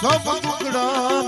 સબ ટુકડા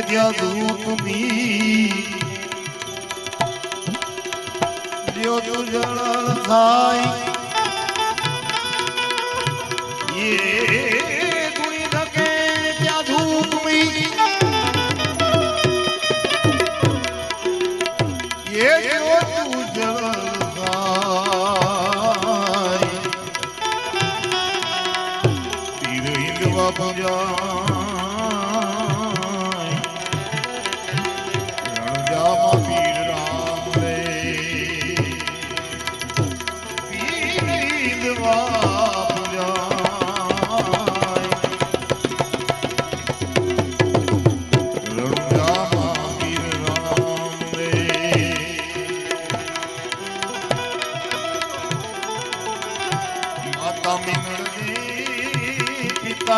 દગે ત્યાં ધૂપની જો તું જળલ થાય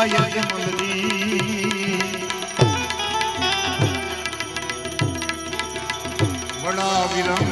યજમલની વડા વિરમ